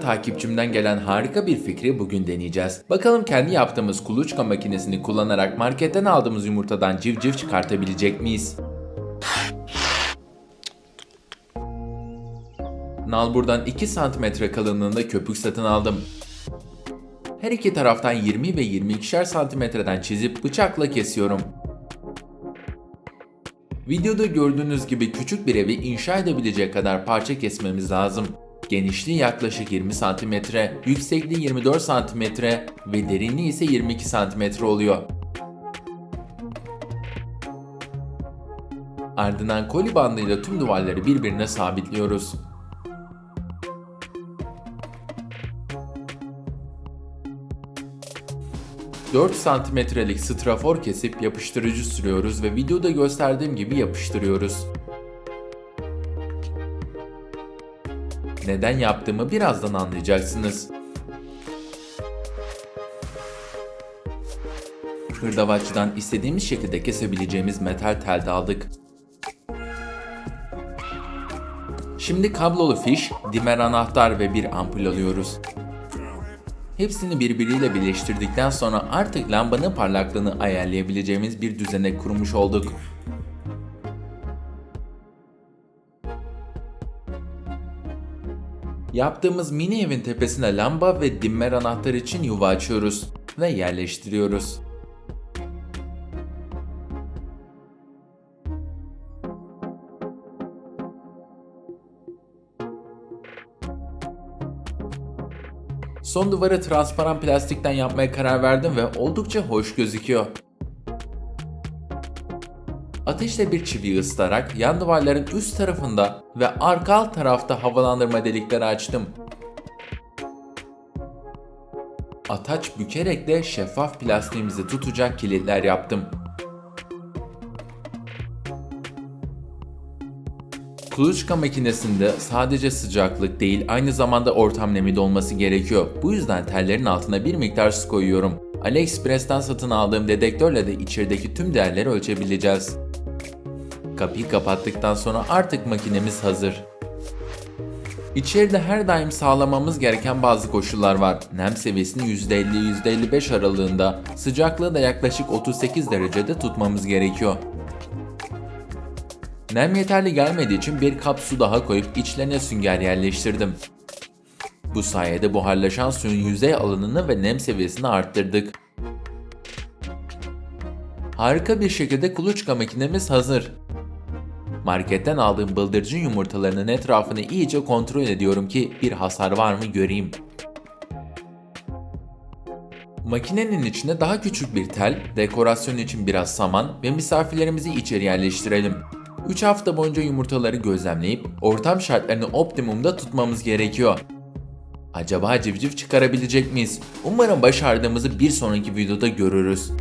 Takipçimden gelen harika bir fikri bugün deneyeceğiz. Bakalım kendi yaptığımız kuluçka makinesini kullanarak marketten aldığımız yumurtadan civciv çıkartabilecek miyiz? Nalburdan 2 cm kalınlığında köpük satın aldım. Her iki taraftan 20 ve 22'şer santimetreden çizip bıçakla kesiyorum. Videoda gördüğünüz gibi küçük bir evi inşa edebilecek kadar parça kesmemiz lazım. Genişliği yaklaşık 20 cm, yüksekliği 24 cm ve derinliği ise 22 cm oluyor. Ardından koli bandıyla tüm duvarları birbirine sabitliyoruz. ...4 santimetrelik strafor kesip yapıştırıcı sürüyoruz ve videoda gösterdiğim gibi yapıştırıyoruz. Neden yaptığımı birazdan anlayacaksınız. Hırdavatçıdan istediğimiz şekilde kesebileceğimiz metal tel de aldık. Şimdi kablolu fiş, dimer anahtar ve bir ampul alıyoruz. Hepsini birbiriyle birleştirdikten sonra artık lambanın parlaklığını ayarlayabileceğimiz bir düzenek kurmuş olduk. Yaptığımız mini evin tepesine lamba ve dimmer anahtar için yuva açıyoruz ve yerleştiriyoruz. Son duvarı transparan plastikten yapmaya karar verdim ve oldukça hoş gözüküyor. Ateşle bir çiviyi ısıtarak yan duvarların üst tarafında ve arka alt tarafta havalandırma delikleri açtım. Ataç bükerek de şeffaf plastiğimizi tutacak kilitler yaptım. Kuluçka makinesinde sadece sıcaklık değil aynı zamanda ortam nemi de olması gerekiyor. Bu yüzden tellerin altına bir miktar su koyuyorum. AliExpress'ten satın aldığım dedektörle de içerideki tüm değerleri ölçebileceğiz. Kapıyı kapattıktan sonra artık makinemiz hazır. İçeride her daim sağlamamız gereken bazı koşullar var. Nem seviyesini %50-%55 aralığında, sıcaklığı da yaklaşık 38 derecede tutmamız gerekiyor. Nem yeterli gelmediği için bir kap su daha koyup içlerine sünger yerleştirdim. Bu sayede buharlaşan suyun yüzey alanını ve nem seviyesini arttırdık. Harika bir şekilde kuluçka makinemiz hazır. Marketten aldığım bıldırcın yumurtalarının etrafını iyice kontrol ediyorum ki bir hasar var mı göreyim. Makinenin içine daha küçük bir tel, dekorasyon için biraz saman ve misafirlerimizi içeri yerleştirelim. 3 hafta boyunca yumurtaları gözlemleyip ortam şartlarını optimumda tutmamız gerekiyor. Acaba civciv çıkarabilecek miyiz? Umarım başardığımızı bir sonraki videoda görürüz.